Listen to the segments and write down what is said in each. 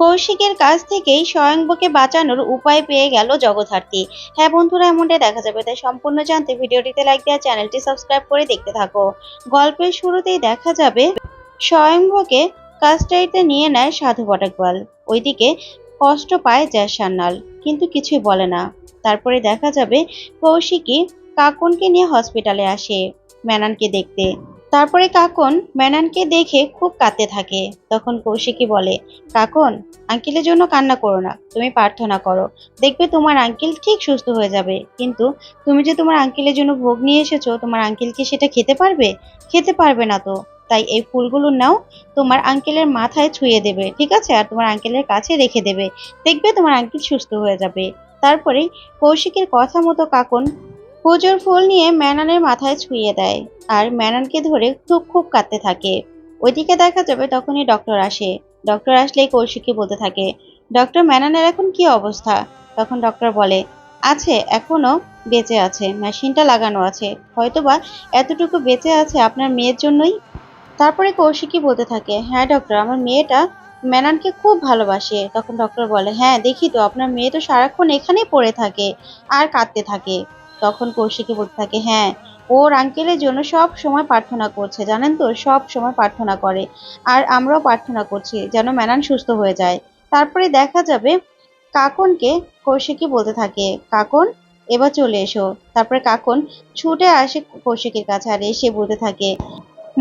কৌশিকের কাছ থেকেই স্বয়ংবকে বাঁচানোর উপায় পেয়ে গেল জগদ্ধাত্রী। হ্যাঁ বন্ধুরা, এমনটাই দেখা যাবে। তাই সম্পূর্ণ জানতে ভিডিওটিতে লাইক দেওয়া, চ্যানেলটি সাবস্ক্রাইব করে দেখতে থাকো। গল্পের শুরুতেই দেখা যাবে, স্বয়ংবকে কাস্টাইতে নিয়ে নেয় সাধু বটাকবাল ওইদিকে কষ্ট পায় জয় সান্যাল কিন্তু কিছুই বলে না। তারপরে দেখা যাবে কৌশিকী কাকনকে নিয়ে হসপিটালে আসে ম্যানানকে দেখতে। তারপরে কাকন ম্যানানকে দেখে খুব কাঁদতে থাকে। তখন কৌশিকী বলে, কাকন, আঙ্কেলের জন্য কান্না করো না, তুমি প্রার্থনা করো। দেখবে তোমার আঙ্কেল ঠিক সুস্থ হয়ে যাবে। কিন্তু তুমি যে তোমার আঙ্কেলের জন্য ভোগ নিয়ে এসেছ, তোমার আঙ্কেল কি সেটা খেতে পারবে? খেতে পারবে না তো। তাই এই ফুলগুলো নাও, তোমার আঙ্কেলের মাথায় ছুঁয়ে দেবে, ঠিক আছে? আর তোমার আঙ্কেলের কাছে রেখে দেবে। দেখবে তোমার আঙ্কেল সুস্থ হয়ে যাবে। তারপরে কৌশিকের কথা মতো কাকন পুজোর ফুল নিয়ে ম্যানানের মাথায় ছুঁয়ে দেয় আর ম্যানানকে ধরে খুব খুব কাঁদতে থাকে। ওইদিকে দেখা যাবে তখনই ডক্টর আসে। ডক্টর আসলেই কৌশিককে বলতে থাকে, ডক্টর, ম্যানানের এখন কি অবস্থা? তখন ডক্টর বলে, আছে, এখনও বেঁচে আছে, মেশিনটা লাগানো আছে। হয়তোবা এতটুকু বেঁচে আছে আপনার মেয়ের জন্যই? তারপরে কৌশিকী বলতে থাকে হ্যাঁ ডক্টর, আমার মেয়েটা ম্যানানকে খুব ভালোবাসে। তখন ডক্টর বলে হ্যাঁ দেখি তো, আপনার মেয়ে তো সারাক্ষণ এখানেই পড়ে থাকে আর কাঁদতে থাকে। তখন কৌশিকী বলতে থাকে হ্যাঁ ওর আঙ্কেলের জন্য সব সময় প্রার্থনা করছে, জানেন তো, সব সময় প্রার্থনা করে। আর আমরাও প্রার্থনা করছি যেন ম্যানান সুস্থ হয়ে যায়। তারপরে দেখা যাবে কাকনকে কৌশিকী বলতে থাকে, কাকন, এবার চলে এসো। তারপরে কাকন ছুটে আসে কৌশিকের কাছে আর এসে বলতে থাকে,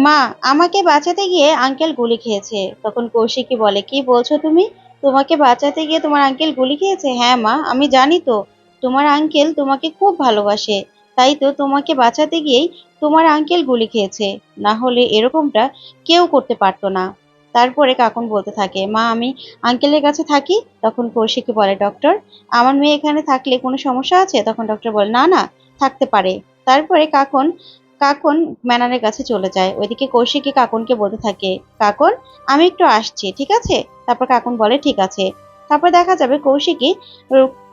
মা, আমাকে বাঁচাতে গিয়ে আঙ্কেল গুলি খেয়েছে। তখন কৌশিকী বলে, কি বলছো তুমি? তোমাকে বাঁচাতে গিয়ে তোমার আঙ্কেল গুলি খেয়েছে? হ্যাঁ মা, আমি জানি তো। তোমার আঙ্কেল তোমাকে খুব ভালোবাসে। তাই তো তোমাকে বাঁচাতে গিয়েই তোমার আঙ্কেল গুলি খেয়েছে। না হলে এরকমটা কেউ করতে পারতো না। তারপরে কাকুন বলতে থাকে, মা, আমি আঙ্কেলের কাছে থাকি? তখন কৌশিকী বলে, ডক্টর, আমার মেয়ে এখানে থাকলে কোনো সমস্যা আছে? তখন ডক্টর বলে, না না, থাকতে পারে। তারপরে কাকন কাকন ম্যানারের কাছে চলে যায়। ওইদিকে কৌশিকী কাকনকে বলতে থাকে, কাকন, আমি একটু আসছি, ঠিক আছে? তারপর কাকুন বলে, ঠিক আছে। তারপর দেখা যাবে কৌশিকী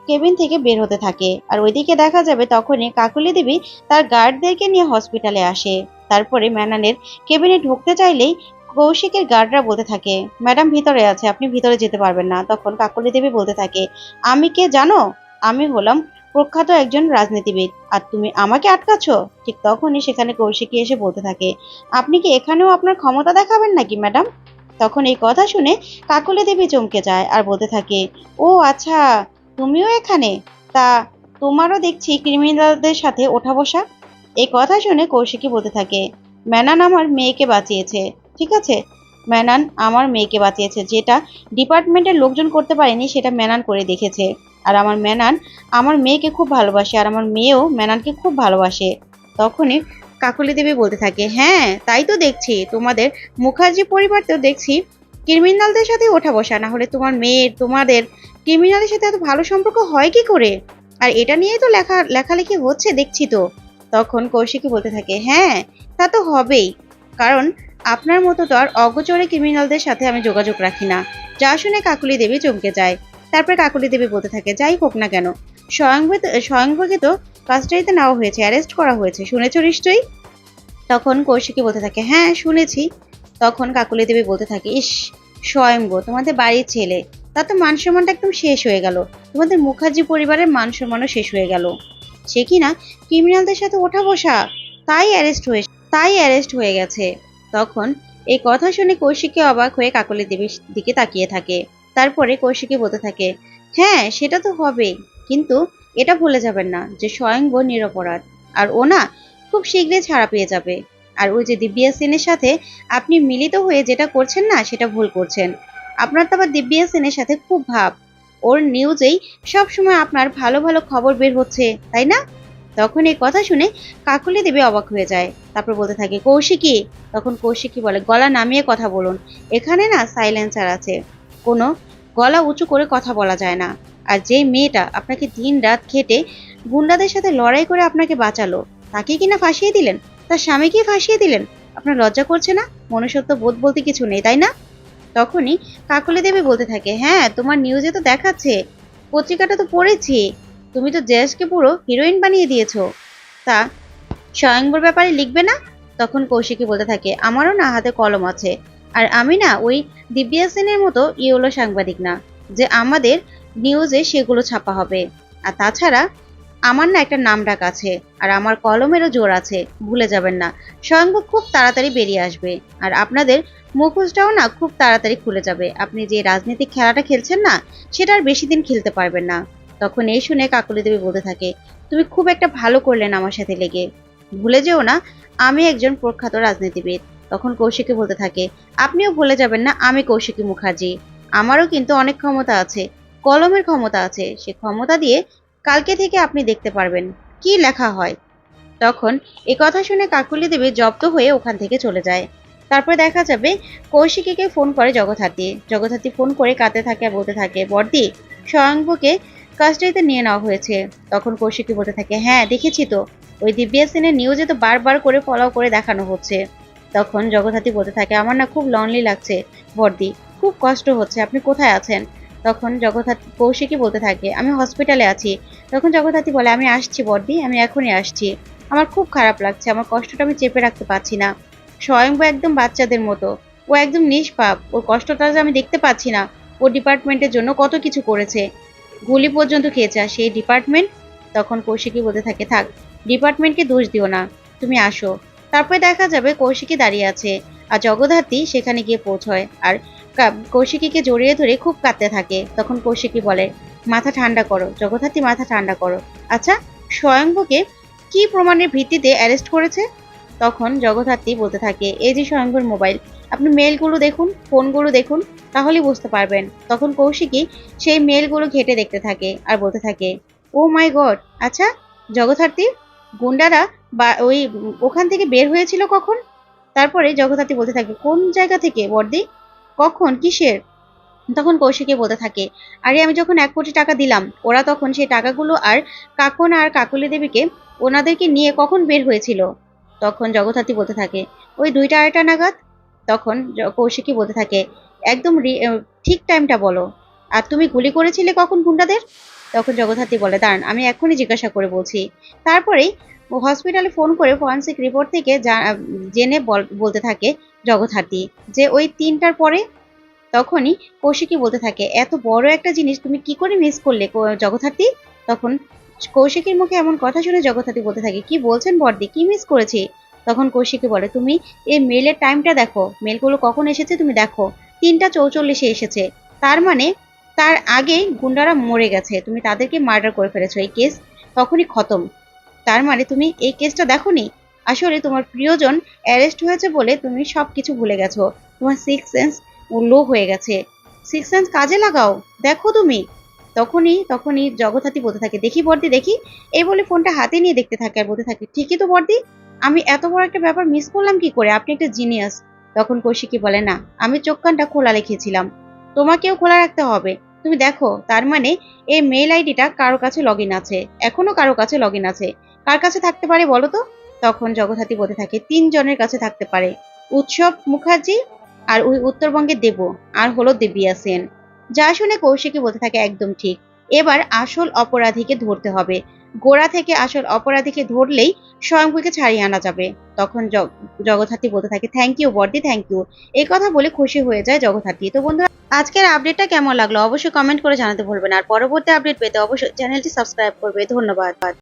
কেবিন থেকে বের হতে থাকে। আর ওইদিকে দেখা যাবে তখনই কাকুলি দেবী তার গার্ডদেরকে নিয়ে হসপিটালে আসে। তারপরে ম্যানানের কেবিনে ঢুকতে চাইলেই কৌশিকের গার্ডরা বলতে থাকে, ম্যাডাম ভিতরে আছে, আপনি ভিতরে যেতে পারবেন না। তখন কাকুলি দেবী বলতে থাকে, আমি কে জানো? আমি হলাম প্রখ্যাত একজন রাজনীতিবিদ। আর তুমি আমাকে আটকাচ্ছ? ঠিক তখনই সেখানে কৌশিকী এসে বলতে থাকে, আপনি কি এখানেও আপনার ক্ষমতা দেখাবেন নাকি, ম্যাডাম? তখন এই কথা শুনে কাকুলি দেবী চমকে যায় আর বলতে থাকে, ও আচ্ছা তুমিও এখানে? তা তোমারও দেখছি ক্রিমিনালদের সাথে ওঠা বসা? এই কথা শুনে কৌশিকী বলতে থাকে, ম্যানান আমার মেয়েকে বাঁচিয়েছে, ঠিক আছে? ম্যানান আমার মেয়েকে বাঁচিয়েছে, যেটা ডিপার্টমেন্টের লোকজন করতে পারেনি সেটা ম্যানান করে দেখেছে। আর আমার ম্যানান আমার মেয়েকে খুব ভালোবাসে, আর আমার মেয়েও ম্যানানকে খুব ভালোবাসে। তখনই কাকুলি দেবী বলতে থাকে হ্যাঁ তাই তো দেখছি। তোমাদের মুখার্জি পরিবারতেও দেখছি ক্রিমিনালদের সাথে ওঠা বসা না হলে তোমার মেয়ের তোমাদের ক্রিমিনালের সাথে এত ভালো সম্পর্ক হয় কি করে? আর এটা নিয়েই তো লেখা, লেখালেখি হচ্ছে, দেখছি তো। তখন কৌশিকী বলতে থাকে হ্যাঁ তা তো হবেই। কারণ আপনার মতো তো আর অগোচরে ক্রিমিনালদের সাথে আমি যোগাযোগ রাখি না। যা শুনে কাকুলি দেবী চমকে যায়। তারপরে কাকুলি দেবী বলতে থাকে, যাই হোক না কেন। স্বয়ংভূকে তো কাস্টাডিতে নেওয়া হয়েছে অ্যারেস্ট করা হয়েছে। শুনেছ নিশ্চয়ই? তখন কৌশিকী বলতে থাকে হ্যাঁ শুনেছি। তখন কাকুলি দেবী বলতে থাকে, ইস স্বয়ংভ তোমাদের বাড়ির ছেলে। তা তো মান সম্মানটা একদম শেষ হয়ে গেল। তোমাদের মুখার্জি পরিবারের মান সম্মানও শেষ হয়ে গেল। সে কিনা ক্রিমিনালদের সাথে ওঠা বসা। তাই অ্যারেস্ট হয়ে তাই অ্যারেস্ট হয়ে গেছে। তখন এই কথা শুনে কৌশিকী অবাক হয়ে কাকলি দেবীর দিকে তাকিয়ে থাকে। তারপরে কৌশিকী বলতে থাকে হ্যাঁ সেটা তো হবে কিন্তু এটা ভুলে যাবেন না যে স্বয়ংব নিরপরাধ। আর ও না খুব শীঘ্রই ছাড়া পেয়ে যাবে। আর ওই যে দিব্যা সেনের সাথে আপনি মিলিত হয়ে যেটা করছেন না, সেটা ভুল করছেন। আপনার তো আবার দিব্যা সেনের সাথে খুব ভাব। ওর নিউজেই সবসময় আপনার ভালো ভালো খবর বের হচ্ছে, তাই না? তখন এই কথা শুনে কাকুলি দেবী অবাক হয়ে যায়। তারপর বলতে থাকে, কৌশিকী। তখন কৌশিকী বলে, গলা নামিয়ে কথা বলুন। এখানে না সাইলেন্সার আছে। কোনো গলা উঁচু করে কথা বলা যায় না। আর যে মেয়েটা আপনাকে দিন রাত খেটে গুন্ডাদের সাথে লড়াই করে আপনাকে বাঁচালো, তাকে কিনা ফাঁসিয়ে দিলেন? তার স্বামীকে ফাঁসিয়ে দিলেন? আপনার লজ্জা করছে না? মনুষ্যত্ব বোধ বলতে কিছু নেই, তাই না? তখনই কাকলি দেবী বলতে থাকে হ্যাঁ তোমার নিউজে তো দেখাচ্ছে, পত্রিকাটা তো পড়েছি, তুমি তো জেসকে পুরো হিরোইন বানিয়ে দিয়েছ। তা স্বয়ংবর ব্যাপারে লিখবে না? তখন কৌশিকী বলতে থাকে, আমারও না হাতে কলম আছে, আর আমি না ওই দিব্যা সেনের মতো ইয়েলো সাংবাদিক না, যে আমাদের নিউজে সেগুলো ছাপা হবে। আর তাছাড়া আমার না একটা নাম ডাক আছে, আর আমার কলমেরও জোর আছে, ভুলে যাবেন না। স্বয়ংভূ খুব তাড়াতাড়ি বেরিয়ে আসবে, আর আপনাদের মুখোশটাও না খুব তাড়াতাড়ি খুলে যাবে। আপনি যে রাজনৈতিক খেলাটা খেলছেন না, সেটা আর বেশি দিন খেলতে পারবেন না। তখন এই শুনে কাকুলি দেবী বলতে থাকে, তুমি খুব একটা ভালো করলেন আমার সাথে লেগে। ভুলে যেও না, আমি একজন প্রখ্যাত রাজনীতিবিদ। তখন কৌশিকী বলতে থাকে, আপনিও ভুলে যাবেন না, আমি কৌশিকী মুখার্জি। আমারও কিন্তু অনেক ক্ষমতা আছে, কলমের ক্ষমতা আছে। সে ক্ষমতা দিয়ে কালকে থেকে আপনি দেখতে পারবেন। কি লেখা হয়? তখন এ কথা শুনে কাকুলি দেবী জব্দ হয়ে ওখান থেকে চলে যায়। তারপর দেখা যাবে কৌশিকীকে ফোন করে জগৎহাতি জগৎহাতি ফোন করে কাঁদতে থাকে, বলতে থাকে বর্দি স্বয়ংভূকে কাস্টাডিতে নিয়ে নেওয়া হয়েছে। তখন কৌশিকী বলতে থাকে হ্যাঁ দেখেছি তো। ওই দিব্যা সেনের নিউজে তো বারবার করে ফলো করে দেখানো হচ্ছে। তখন জগৎহাতি বলতে থাকে, আমার না খুব লনলি লাগছে। বর্দি খুব কষ্ট হচ্ছে। আপনি কোথায় আছেন? তখন জগৎহাতি কৌশিকী বলতে থাকে, আমি হসপিটালে আছি। তখন জগৎহাতি বলে, আমি আসছি বর্দি আমি এখনই আসছি। আমার খুব খারাপ লাগছে, আমার কষ্টটা আমি চেপে রাখতে পারছি না। স্বয়ংভূ একদম বাচ্চাদের মতো। ও একদম নিষ্পাপ। ওর কষ্টটা যে আমি দেখতে পাচ্ছি না। ও ডিপার্টমেন্টের জন্য কত কিছু করেছে। গুলি পর্যন্ত খেয়েছে। আর সেই ডিপার্টমেন্ট তখন কৌশিকী বলতে থাকে, থাক ডিপার্টমেন্টকে দোষ দিও না। তুমি আসো। তারপরে দেখা যাবে কৌশিকী দাঁড়িয়ে আছে। আর জগদ্ধাত্রী সেখানে গিয়ে পৌঁছয়। আর কৌশিকীকে জড়িয়ে ধরে খুব কাঁদতে থাকে। তখন কৌশিকী বলে, মাথা ঠান্ডা করো, জগদ্ধাত্রী, মাথা ঠান্ডা করো। আচ্ছা স্বয়ংভূকে কি প্রমাণের ভিত্তিতে অ্যারেস্ট করেছে? তখন জগদ্ধাত্রী বলতে থাকে, এই যে স্বয়ংভূর মোবাইল, আপনি মেলগুলো দেখুন, ফোনগুলো দেখুন, তাহলেই বুঝতে পারবেন। তখন কৌশিকী সেই মেলগুলো ঘেটে দেখতে থাকে আর বলতে থাকে ও মাই গড আচ্ছা জগদ্ধাত্রী, গুন্ডারা বা ওই, ওখান থেকে বের হয়েছিল কখন? তারপরে জগদ্ধাত্রী বলতে থাকে, কোন জায়গা থেকে বর্দি? কখন? কিসের? তখন কৌশিকী বলতে থাকে, আরে, আমি যখন এক কোটি টাকা দিলাম, ওরা তখন সেই টাকাগুলো আর কাকন আর কাকলি দেবীকে ওনাদেরকে নিয়ে কখন বের হয়েছিল? তখন জগদ্ধাত্রী বলতে থাকে, ওই দুইটা আড়াইটা নাগাদ? তখন কৌশিকী বলতে থাকে, একদম ঠিক টাইমটা বলো। আর তুমি গুলি করেছিলে কখন গুন্ডাদের? তখন জগদ্ধাত্রী বলে, দাঁড়ান, আমি এখনই জিজ্ঞাসা করে বলছি। তারপরেই হসপিটালে ফোন করে ফরেন্সিক রিপোর্ট থেকে জেনে বল- বলতে থাকে জগদ্ধাত্রী যে ওই তিনটার পরে তখনই কৌশিকী বলতে থাকে, এত বড় একটা জিনিস, তুমি কি করে মিস করলে জগদ্ধাত্রী তখন কৌশিকীর মুখে এমন কথা শুনে জগদ্ধাত্রী বলতে থাকে, কি বলছেন বর্দি কি মিস করেছি? তখন কৌশিকী বলে, তুমি এই মেলের টাইমটা দেখো মেলগুলো কখন এসেছে তুমি দেখো, তিনটা চৌচল্লিশে এসেছে, তার মানে তার আগেই গুন্ডারা মরে গেছে, তুমি তাদেরকে মার্ডার করে ফেলেছো, এই কেস তখনই খতম। তার মানে তুমি এই কেসটা দেখোনি? আসলে তোমার প্রিয়জন অ্যারেস্ট হয়েছে বলে তুমি সব কিছু ভুলে গেছো। তোমার সিক্স সেন্স লো হয়ে গেছে। সিক্স সেন্স কাজে লাগাও, দেখো তুমি। তখনই তখনই জগৎহাতি বলতে থাকে, দেখি বর্দি, দেখি। এই বলে ফোনটা হাতে নিয়ে দেখতে থাকে আর বলতে থাকে, ঠিকই তো বর্দি, আমি এত বড় একটা ব্যাপার মিস করলাম কি করে? আপনি একটা জিনিয়াস তখন কৌশিকী বলে, না, আমি চোখ কানটা খোলা রেখেছিলাম। তোমাকেও খোলা রাখতে হবে। তুমি দেখো, তার মানে এই মেল আইডিটা কারও কাছে লগ ইন আছে। এখনও কারও কাছে লগ ইন আছে। কার কাছে থাকতে পারে বলো তো? তখন জগৎহাতি বলতে থাকে, তিনজনের কাছে থাকতে পারে। উৎসব মুখার্জি আর ওই উত্তরবঙ্গের দেব আর হলো দেবিয়া সেন যা শুনে কৌশিকী বলতে থাকে, একদম ঠিক। এবার আসল অপরাধীকে ধরতে হবে। গোড়া থেকে আসল অপরাধীকে ধরলেই স্বয়ংভূকে ছাড়িয়ে আনা যাবে। তখন জগ- জগদ্ধাত্রী বলতে থাকে থ্যাংক ইউ বর্দি থ্যাংক ইউ এই কথা বলে খুশি হয়ে যায় জগদ্ধাত্রী। তো বন্ধুরা, আজকের আপডেটটা কেমন লাগল? অবশ্যই কমেন্ট করে জানাতে ভুলবেন আর পরবর্তী আপডেট পেতে অবশ্যই চ্যানেলটি সাবস্ক্রাইব করবে। ধন্যবাদ।